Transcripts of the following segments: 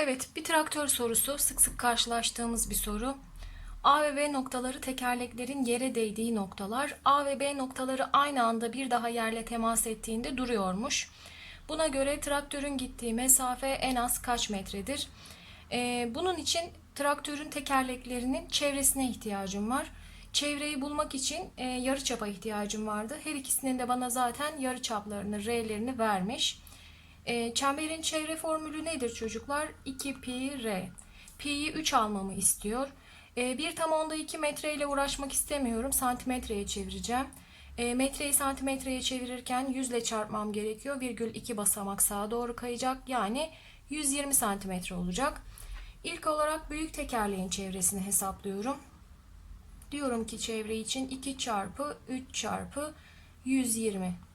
Evet, bir traktör sorusu sık sık karşılaştığımız bir soru. A ve B noktaları tekerleklerin yere değdiği noktalar. A ve B noktaları aynı anda bir daha yerle temas ettiğinde duruyormuş. Buna göre traktörün gittiği mesafe en az kaç metredir? Ee, bunun için traktörün tekerleklerinin çevresine ihtiyacım var. Çevreyi bulmak için e, yarıçapa ihtiyacım vardı. Her ikisinin de bana zaten yarıçaplarını, R'lerini vermiş. E, çemberin çevre formülü nedir çocuklar? 2 pi r. Pi'yi 3 almamı istiyor. E, 1 tam onda 2 metre ile uğraşmak istemiyorum. Santimetreye çevireceğim. E, metreyi santimetreye çevirirken 100 ile çarpmam gerekiyor. Virgül 2 basamak sağa doğru kayacak. Yani 120 santimetre olacak. İlk olarak büyük tekerleğin çevresini hesaplıyorum. Diyorum ki çevre için 2 çarpı 3 çarpı 120.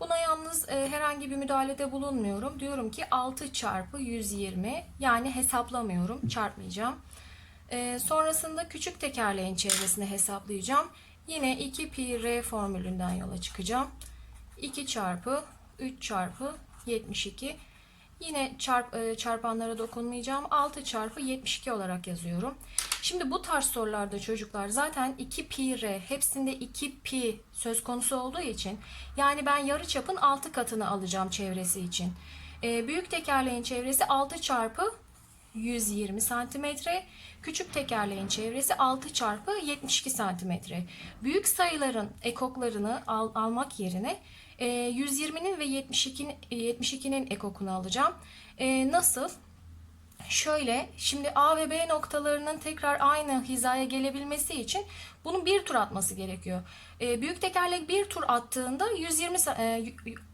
Buna yalnız e, herhangi bir müdahalede bulunmuyorum. Diyorum ki 6 çarpı 120 yani hesaplamıyorum, çarpmayacağım. E, sonrasında küçük tekerleğin çevresini hesaplayacağım. Yine 2 pi r formülünden yola çıkacağım. 2 çarpı 3 çarpı 72. Yine çarp, e, çarpanlara dokunmayacağım. 6 çarpı 72 olarak yazıyorum. Şimdi bu tarz sorularda çocuklar zaten 2 pi r hepsinde 2 pi söz konusu olduğu için yani ben yarı çapın 6 katını alacağım çevresi için. E, büyük tekerleğin çevresi 6 çarpı 120 santimetre. Küçük tekerleğin çevresi 6 çarpı 72 santimetre. Büyük sayıların ekoklarını al, almak yerine e, 120'nin ve 72'nin 72'nin ekokunu alacağım. E, nasıl? Şöyle, şimdi A ve B noktalarının tekrar aynı hizaya gelebilmesi için bunun bir tur atması gerekiyor. E, büyük tekerlek bir tur attığında 120 e,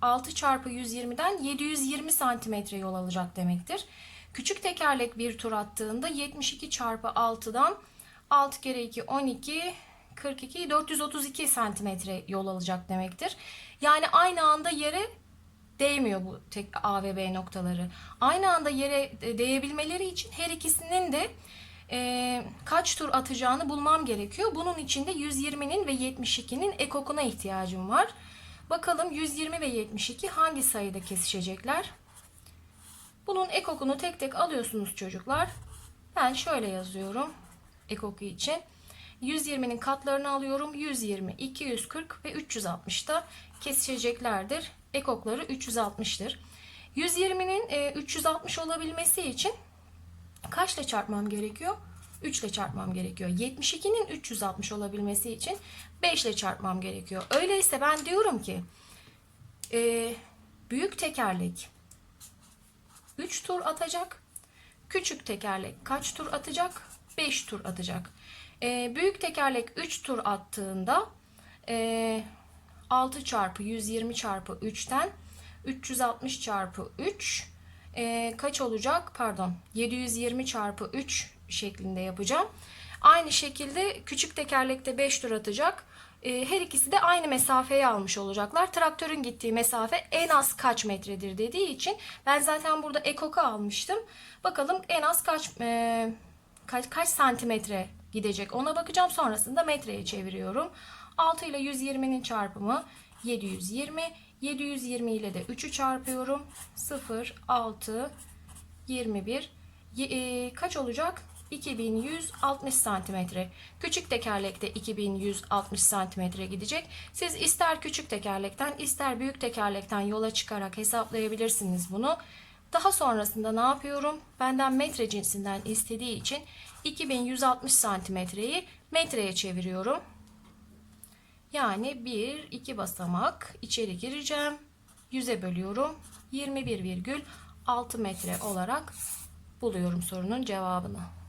6 çarpı 120'den 720 santimetre yol alacak demektir. Küçük tekerlek bir tur attığında 72 çarpı 6'dan 6 kere 2 12 42 432 santimetre yol alacak demektir. Yani aynı anda yere değmiyor bu tek A ve B noktaları. Aynı anda yere değebilmeleri için her ikisinin de e, kaç tur atacağını bulmam gerekiyor. Bunun için de 120'nin ve 72'nin ekokuna ihtiyacım var. Bakalım 120 ve 72 hangi sayıda kesişecekler? Bunun ekokunu tek tek alıyorsunuz çocuklar. Ben şöyle yazıyorum ekoku için. 120'nin katlarını alıyorum. 120, 240 ve 360 da kesişeceklerdir. Ekokları 360'tır. 120'nin e, 360 olabilmesi için kaçla çarpmam gerekiyor? 3 ile çarpmam gerekiyor. 72'nin 360 olabilmesi için 5 ile çarpmam gerekiyor. Öyleyse ben diyorum ki e, büyük tekerlek 3 tur atacak. Küçük tekerlek kaç tur atacak? 5 tur atacak. E, büyük tekerlek 3 tur attığında e, 6 çarpı 120 çarpı 3'ten 360 çarpı 3 e, kaç olacak? Pardon 720 çarpı 3 şeklinde yapacağım. Aynı şekilde küçük tekerlekte 5 tur atacak. E, her ikisi de aynı mesafeyi almış olacaklar. Traktörün gittiği mesafe en az kaç metredir dediği için ben zaten burada ekoku almıştım. Bakalım en az kaç e, kaç, kaç santimetre gidecek ona bakacağım. Sonrasında metreye çeviriyorum. 6 ile 120'nin çarpımı 720. 720 ile de 3'ü çarpıyorum. 0, 6, 21. E, kaç olacak? 2160 santimetre. Küçük tekerlekte 2160 santimetre gidecek. Siz ister küçük tekerlekten ister büyük tekerlekten yola çıkarak hesaplayabilirsiniz bunu. Daha sonrasında ne yapıyorum? Benden metre cinsinden istediği için 2160 santimetreyi metreye çeviriyorum. Yani 1, 2 basamak içeri gireceğim. 100'e bölüyorum. 21,6 metre olarak buluyorum sorunun cevabını.